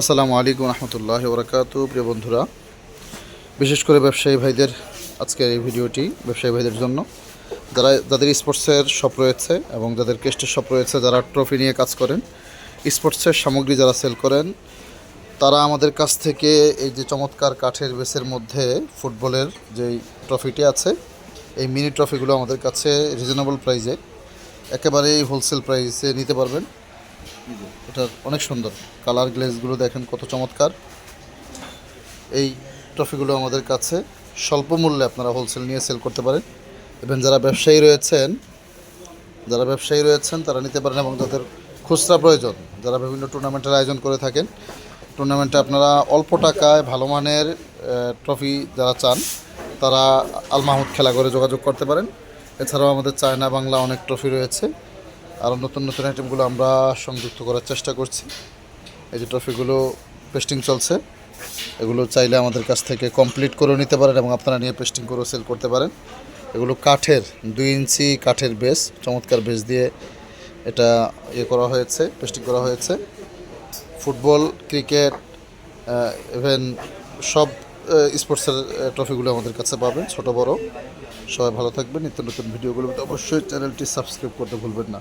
আসসালামু আলাইকুম রহমতুল্লাহ বরকাত প্রিয় বন্ধুরা। বিশেষ করে ব্যবসায়ী ভাইদের আজকের এই ভিডিওটি, ব্যবসায়ী ভাইদের জন্য। যারা, যাদের স্পোর্টসের শপ রয়েছে এবং যাদের কেস্টের শপ রয়েছে, যারা ট্রফি নিয়ে কাজ করেন, স্পোর্টসের সামগ্রী যারা সেল করেন, তারা আমাদের কাছ থেকে এই যে চমৎকার কাঠের বেসের মধ্যে ফুটবলের যেই ট্রফিটি আছে, এই মিনি ট্রফিগুলো আমাদের কাছে রিজনেবল প্রাইসে একেবারেই হোলসেল প্রাইসে নিতে পারবেন। এটা অনেক সুন্দর। কালার গ্লেজগুলো দেখেন কত চমৎকার। এই ট্রফিগুলো আমাদের কাছে স্বল্প মূল্যে আপনারা হোলসেল নিয়ে সেল করতে পারেন। এবং যারা ব্যবসায়ী রয়েছেন, যারা ব্যবসায়ী রয়েছেন, তারা নিতে পারেন এবং যাদের খুচরা প্রয়োজন। যারা বিভিন্ন টুর্নামেন্টের আয়োজন করে থাকেন টুর্নামেন্টে আপনারা অল্প টাকায় ভালো মানের ট্রফি যারা চান, তারা আল মাহমুদ খেলা করে যোগাযোগ করতে পারেন। এছাড়াও আমাদের চায়না বাংলা অনেক ট্রফি রয়েছে। আরও নতুন নতুন আইটেমগুলো আমরা সংযুক্ত করার চেষ্টা করছি। এই যে ট্রফিগুলো পেস্টিং চলছে, এগুলো চাইলে আমাদের কাছ থেকে কমপ্লিট করে নিতে পারেন এবং আপনারা নিয়ে পেস্টিং করে সেল করতে পারেন। এগুলো কাঠের, দুই ইঞ্চি কাঠের বেস চমৎকার বেস দিয়ে এটা ইয়ে করা হয়েছে পেস্টিং করা হয়েছে। ফুটবল, ক্রিকেট ইভেন সব স্পোর্টসের ট্রফিগুলো আমাদের কাছে পাবেন, ছোট, বড়। সবাই ভালো থাকবেন, নিত্য নতুন ভিডিওগুলো অবশ্যই চ্যানেলটি সাবস্ক্রাইব করতে ভুলবেন না।